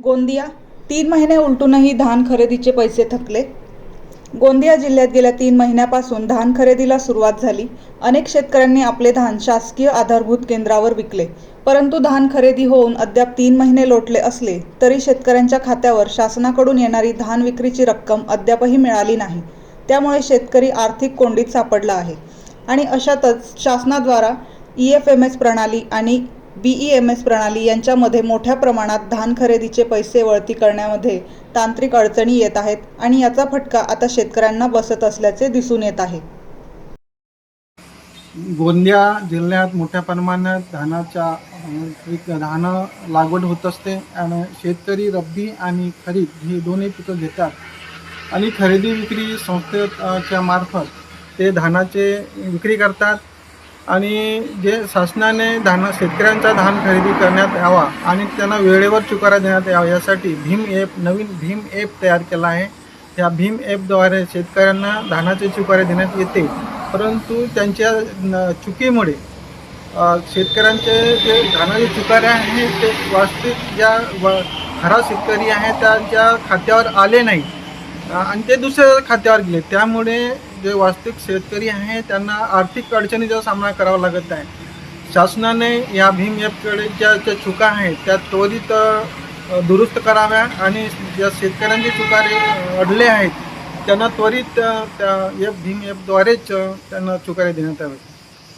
गोंदिया. तीन महिने उलटूनही धान खरेदीचे पैसे थकले. गोंदिया जिल्ह्यात गेल्या तीन महिन्यापासून धान खरेदीला सुरुवात झाली. अनेक शेतकऱ्यांनी आपले धान शासकीय आधारभूत केंद्रावर विकले. परंतु धान खरेदी होऊन अद्याप तीन महिने लोटले असले तरी शेतकऱ्यांच्या खात्यावर शासनाकडून येणारी धान विक्रीची रक्कम अद्यापही मिळाली नाही. त्यामुळे शेतकरी आर्थिक कोंडीत सापडला आहे. आणि अशातच शासनाद्वारा ई एफ एम एस प्रणाली आणि बी ई एम एस प्रणाली यांच्यामध्ये मोठ्या प्रमाणात धान खरेदीचे पैसे वळती करण्यामध्ये तांत्रिक अडचणी येत आहेत आणि याचा फटका आता शेतकऱ्यांना बसत असल्याचे दिसून येत आहे. गोंदिया जिल्ह्यात मोठ्या प्रमाणात धानाच्या अं, पीक धानं लागवड होत असते आणि शेतकरी रब्बी आणि खरीप ही दोन्ही पिकं घेतात आणि खरेदी विक्री संस्थेच्या मार्फत ते धानाचे विक्री करतात. आणि जे शासनाने धान शेतकऱ्यांचा धान खरेदी करण्यात यावा आणि त्यांना वेळेवर चुकारा देण्यात यावा यासाठी भीम ॲप नवीन भीम ॲप तयार केला आहे. त्या भीम ॲपद्वारे शेतकऱ्यांना धानाचे चुकारे देण्यात येते. परंतु त्यांच्या न- चुकीमुळे शेतकऱ्यांचे जे धानाचे चुकारे आहेत ते वास्तविक ज्या व खरा शेतकरी आहे त्यांच्या खात्यावर आले नाही आणि ते दुसऱ्या खात्यावर गेले. त्यामुळे जे वास्तविक शेतकरी आहे त्यांना आर्थिक अडचणीचा सामना करावा लागत आहे शासनाने या भीम ॲपकडे ज्या ज्या चुका आहेत त्या त्वरित दुरुस्त कराव्या आणि ज्या शेतकऱ्यांचे चुकारे अडले आहेत त्यांना त्वरित त्या ॲप भीम ॲपद्वारेच त्यांना चुकारे देण्यात यावे